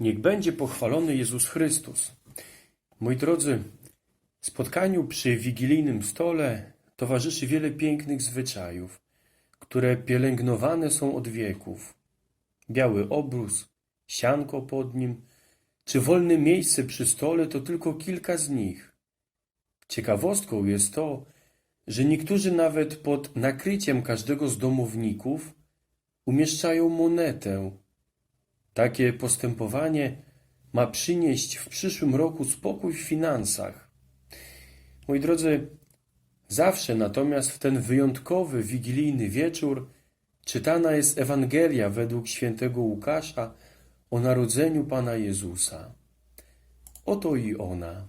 Niech będzie pochwalony Jezus Chrystus. Moi drodzy, spotkaniu przy wigilijnym stole towarzyszy wiele pięknych zwyczajów, które pielęgnowane są od wieków. Biały obrus, sianko pod nim, czy wolne miejsce przy stole to tylko kilka z nich. Ciekawostką jest to, że niektórzy nawet pod nakryciem każdego z domowników umieszczają monetę. Takie postępowanie ma przynieść w przyszłym roku spokój w finansach. Moi drodzy, zawsze natomiast w ten wyjątkowy wigilijny wieczór czytana jest Ewangelia według świętego Łukasza o narodzeniu Pana Jezusa. Oto i ona.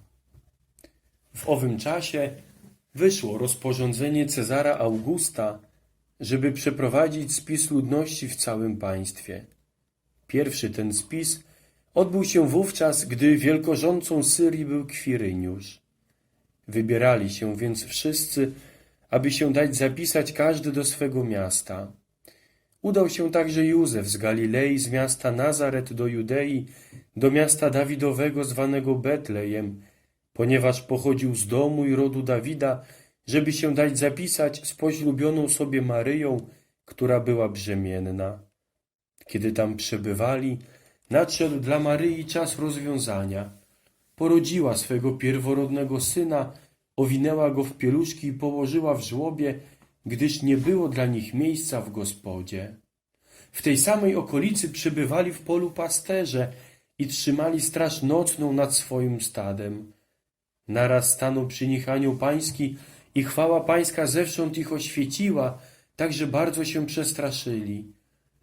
W owym czasie wyszło rozporządzenie Cezara Augusta, żeby przeprowadzić spis ludności w całym państwie. Pierwszy ten spis odbył się wówczas, gdy wielkorządcą Syrii był Kwiryniusz. Wybierali się więc wszyscy, aby się dać zapisać każdy do swego miasta. Udał się także Józef z Galilei, z miasta Nazaret do Judei, do miasta Dawidowego zwanego Betlejem, ponieważ pochodził z domu i rodu Dawida, żeby się dać zapisać z poślubioną sobie Maryją, która była brzemienna. Kiedy tam przebywali, nadszedł dla Maryi czas rozwiązania. Porodziła swego pierworodnego syna, owinęła go w pieluszki i położyła w żłobie, gdyż nie było dla nich miejsca w gospodzie. W tej samej okolicy przebywali w polu pasterze i trzymali straż nocną nad swoim stadem. Naraz stanął przy nich anioł pański i chwała pańska zewsząd ich oświeciła, tak że bardzo się przestraszyli.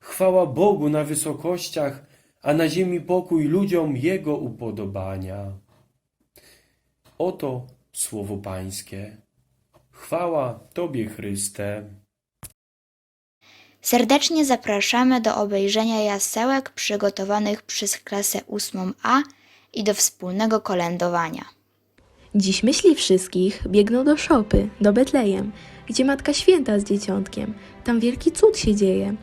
chwała Bogu na wysokościach, a na ziemi pokój ludziom Jego upodobania. Oto słowo Pańskie. Chwała Tobie, Chryste. Serdecznie zapraszamy do obejrzenia jasełek przygotowanych przez klasę 8A i do wspólnego kolędowania. Dziś myśli wszystkich biegną do szopy, do Betlejem, gdzie Matka Święta z dzieciątkiem. Tam wielki cud się dzieje.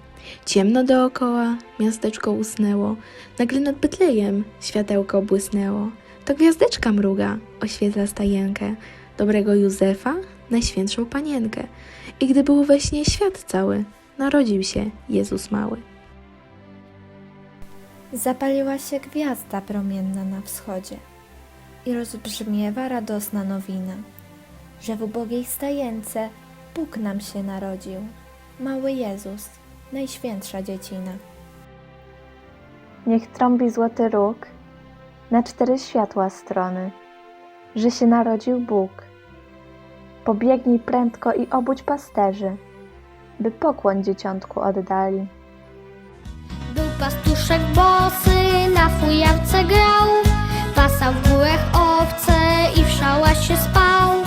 Ciemno dookoła, miasteczko usnęło. Nagle nad Betlejem światełko błysnęło. To gwiazdeczka mruga, oświetla stajenkę. Dobrego Józefa, Najświętszą Panienkę. I gdy był we śnie świat cały, narodził się Jezus mały. Zapaliła się gwiazda promienna na wschodzie i rozbrzmiewa radosna nowina, że w ubogiej stajence Bóg nam się narodził, mały Jezus, najświętsza dziecina. Niech trąbi złoty róg na cztery światła strony, że się narodził Bóg. Pobiegnij prędko i obudź pasterzy, by pokłon dzieciątku oddali. Był pastuszek bosy, na fujawce grał, pasał w górach owce i w szałasie spał.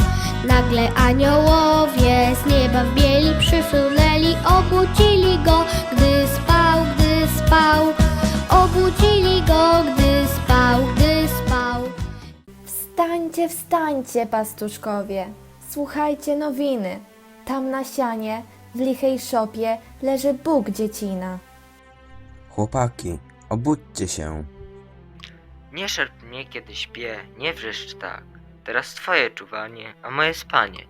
Nagle aniołowie z nieba w bieli przysunęli, obudzili go, gdy spał, gdy spał. Obudzili go, gdy spał, gdy spał. Wstańcie, wstańcie, pastuszkowie, słuchajcie nowiny. Tam na sianie, w lichej szopie, leży Bóg dziecina. Chłopaki, obudźcie się. Nie szarp mnie, kiedy śpię, nie wrzeszcz tak. Teraz twoje czuwanie, a moje spanie.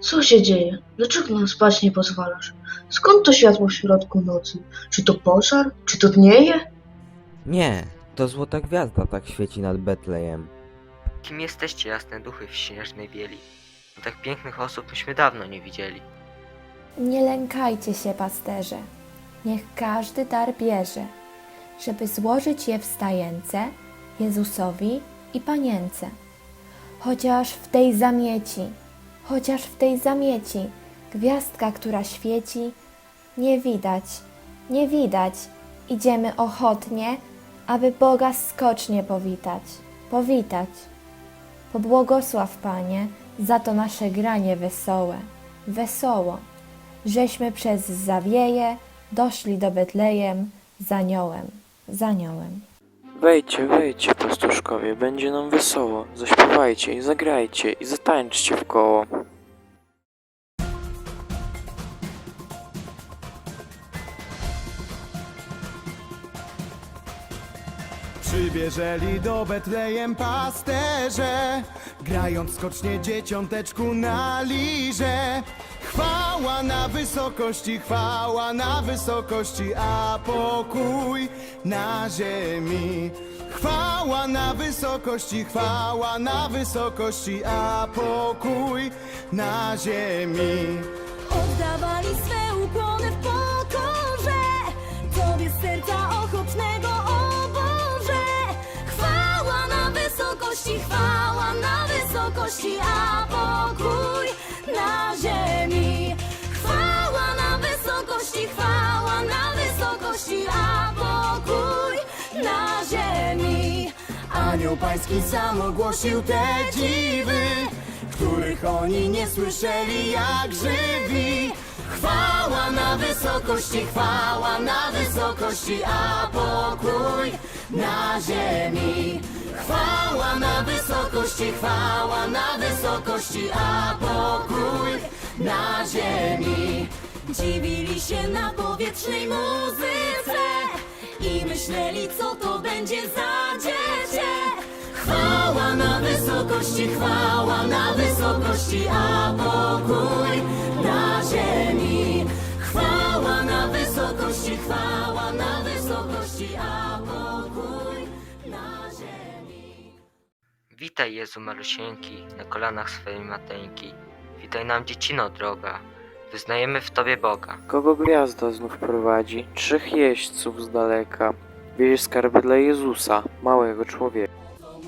Co się dzieje? Dlaczego nam spać nie pozwalasz? Skąd to światło w środku nocy? Czy to pożar? Czy to dnieje? Nie, to złota gwiazda tak świeci nad Betlejem. Kim jesteście, jasne duchy w śnieżnej bieli? Bo tak pięknych osób myśmy dawno nie widzieli. Nie lękajcie się, pasterze. Niech każdy dar bierze, żeby złożyć je w stajence Jezusowi i Panience. Chociaż w tej zamieci, chociaż w tej zamieci gwiazdka, która świeci, nie widać, nie widać. Idziemy ochotnie, aby Boga skocznie powitać, powitać. Pobłogosław, Panie, za to nasze granie wesołe, wesoło, żeśmy przez zawieje doszli do Betlejem z aniołem, z aniołem. Wejdźcie, wejdźcie, pastuszkowie, będzie nam wesoło. Zaśpiewajcie i zagrajcie i zatańczcie w koło. Przybierzeli do Betlejem pasterze, grając skocznie dzieciąteczku na lirze. Chwała na wysokości, chwała na wysokości, a pokój na ziemi. Chwała na wysokości, chwała na wysokości, a pokój na ziemi. Oddawali swe ukłony w pokorze Tobie z serca ochotnego, o Boże Chwała na wysokości, chwała na wysokości A pokój Anioł pański sam ogłosił te dziwy, których oni nie słyszeli jak żywi. Chwała na wysokości, chwała na wysokości, a pokój na ziemi. Chwała na wysokości, chwała na wysokości, a pokój na ziemi. Dziwili się na powietrznej muzyce i myśleli, co to będzie za dziecię. Chwała na wysokości, chwała na wysokości, a pokój na ziemi. Chwała na wysokości, chwała na wysokości, a pokój na ziemi. Witaj Jezu Malusieńki, na kolanach swojej mateńki. Witaj nam dziecino droga, wyznajemy w Tobie Boga. Kogo gwiazda znów prowadzi? Trzech jeźdźców z daleka. Wiezie skarby dla Jezusa, małego człowieka.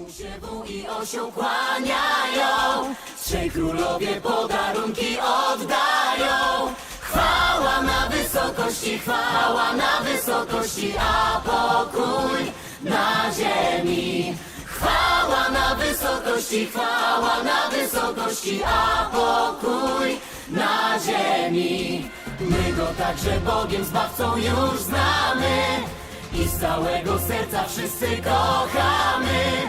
Mu się wół i osioł kłaniają, trzej królowie podarunki oddają. Chwała na wysokości, chwała na wysokości, a pokój na ziemi. Chwała na wysokości, chwała na wysokości, a pokój na ziemi. My go także Bogiem Zbawcą już znamy i z całego serca wszyscy kochamy.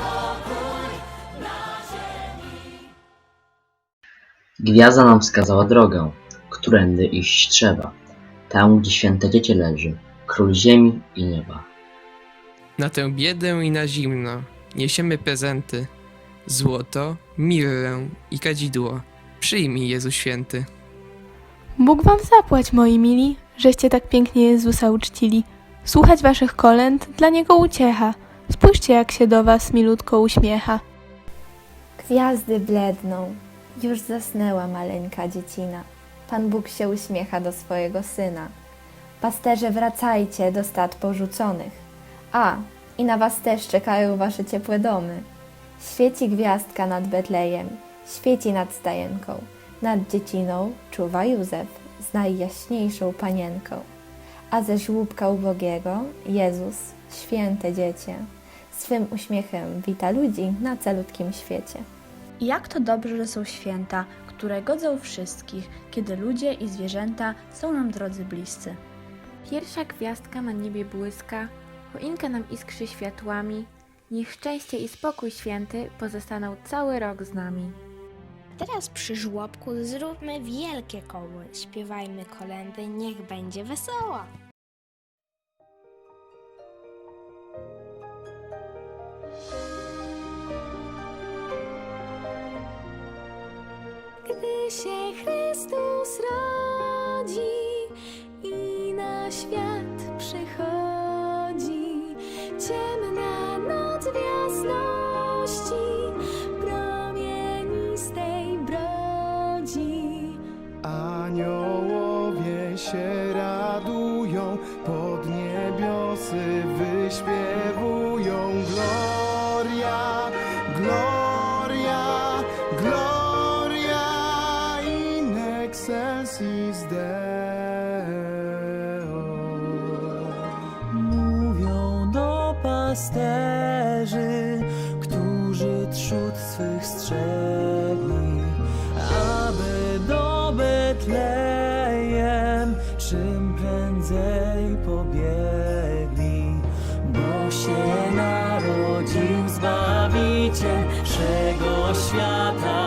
Gwiazda nam wskazała drogę, którędy iść trzeba. Tam, gdzie święte dziecię leży, król ziemi i nieba. Na tę biedę i na zimno niesiemy prezenty. Złoto, mirrę i kadzidło. Przyjmij Jezu Święty. Bóg wam zapłać, moi mili, żeście tak pięknie Jezusa uczcili. Słuchać waszych kolęd, dla Niego uciecha. Spójrzcie, jak się do was milutko uśmiecha. Gwiazdy bledną, już zasnęła maleńka dziecina. Pan Bóg się uśmiecha do swojego syna. Pasterze, wracajcie do stad porzuconych. A, i na was też czekają wasze ciepłe domy. Świeci gwiazdka nad Betlejem, świeci nad stajenką. Nad dzieciną czuwa Józef z najjaśniejszą panienką. A ze żłóbka ubogiego Jezus, święte dziecię, swym uśmiechem wita ludzi na calutkim świecie. I jak to dobrze, że są święta, które godzą wszystkich, kiedy ludzie i zwierzęta są nam drodzy bliscy. Pierwsza gwiazdka na niebie błyska, choinka nam iskrzy światłami. Niech szczęście i spokój święty pozostaną cały rok z nami. Teraz przy żłobku zróbmy wielkie koło, śpiewajmy kolendy, niech będzie wesoło. się Chrystus rodzi i na świat przychodzi. Ciemna noc w jasności, promienistej brodzi. Aniołowie się radują, pod niebiosy wyśpiewują. Pasterzy, którzy trzód swych strzegli, aby do Betlejem czym prędzej pobiegli, bo się narodził Zbawiciel wszego świata,